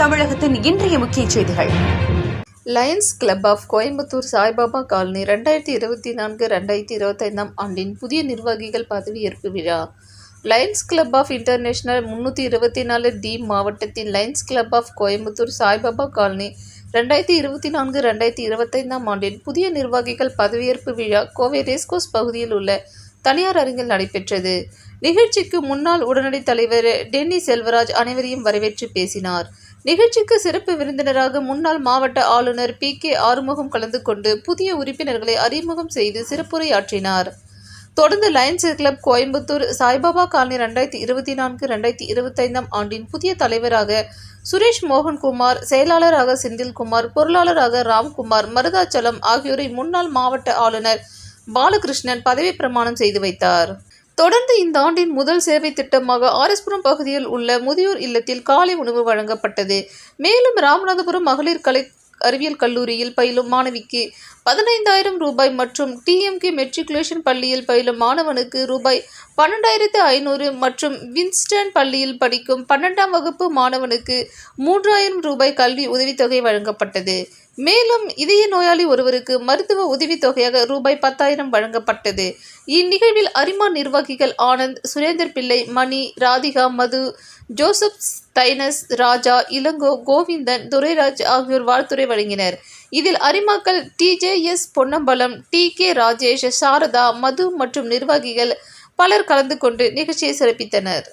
தமிழகத்தின் இன்றைய முக்கிய செய்திகள். Lions club of Coimbatore Saibaba colony ரெண்டாயிரத்தி இருபத்தி நான்கு ரெண்டாயிரத்தி இருபத்தைந்தாம் ஆண்டின் புதிய நிர்வாகிகள் பதவியேற்பு விழா. லயன்ஸ் கிளப் ஆஃப் இன்டர்நேஷனல் முன்னூற்றி இருபத்தி நாலு டி மாவட்டத்தின் lions club of Coimbatore Saibaba colony ரெண்டாயிரத்தி இருபத்தி நான்கு ரெண்டாயிரத்தி இருபத்தைந்தாம் ஆண்டின் புதிய நிர்வாகிகள் பதவியேற்பு விழா கோவை ரேஸ்கோஸ் பகுதியில் உள்ள தனியார் அரங்கில் நடைபெற்றது. நிகழ்ச்சிக்கு முன்னாள் உடனடி தலைவர் டென்னி செல்வராஜ் அனைவரையும் வரவேற்று பேசினார். நிகழ்ச்சிக்கு சிறப்பு விருந்தினராக முன்னாள் மாவட்ட ஆளுநர் பி. கே. ஆறுமுகம் கலந்து கொண்டு புதிய உறுப்பினர்களை அறிமுகம் செய்து சிறப்புரையாற்றினார். தொடர்ந்து lions club Coimbatore Saibaba colony ரெண்டாயிரத்தி இருபத்தி நான்கு ரெண்டாயிரத்தி இருபத்தைந்தாம் ஆண்டின் புதிய தலைவராக சுரேஷ் மோகன்குமார் செயலாளராக செந்தில்குமார் பொருளாளராக ராம்குமார் மருதாச்சலம் ஆகியோரை முன்னாள் மாவட்ட ஆளுநர் பாலகிருஷ்ணன் பதவி பிரமாணம் செய்து வைத்தார். தொடர்ந்து இந்த ஆண்டின் முதல் சேவை திட்டமாக ஆர்எஸ்புரம் பகுதியில் உள்ள முதியோர் இல்லத்தில் காலை உணவு வழங்கப்பட்டது. மேலும் ராமநாதபுரம் மகளிர் கலை அறிவியல் கல்லூரியில் பயிலும் மாணவிக்கு பதினைந்தாயிரம் ரூபாய் மற்றும் டிஎம்கே மெட்ரிகுலேஷன் பள்ளியில் பயிலும் மாணவனுக்கு ரூபாய் பன்னெண்டாயிரத்து ஐநூறு மற்றும் வின்ஸ்டன் பள்ளியில் படிக்கும் பன்னெண்டாம் வகுப்பு மாணவனுக்கு மூன்றாயிரம் ரூபாய் கல்வி உதவித்தொகை வழங்கப்பட்டது. மேலும் இதய நோயாளி ஒருவருக்கு மருத்துவ உதவித்தொகையாக ரூபாய் பத்தாயிரம் வழங்கப்பட்டது. இந்நிகழ்வில் அரிமா நிர்வாகிகள் ஆனந்த் சுரேந்தர் பிள்ளை மணி ராதிகா மது ஜோசப் தைனஸ் ராஜா இளங்கோ கோவிந்தன் துரைராஜ் ஆகியோர் வாழ்த்துரை வழங்கினர். இதில் அரிமாக்கள் TJS Ponnambalam T K Rajesh Sarada Madhu மற்றும் நிர்வாகிகள் பலர் கலந்து கொண்டு நிகழ்ச்சியை சிறப்பித்தனர்.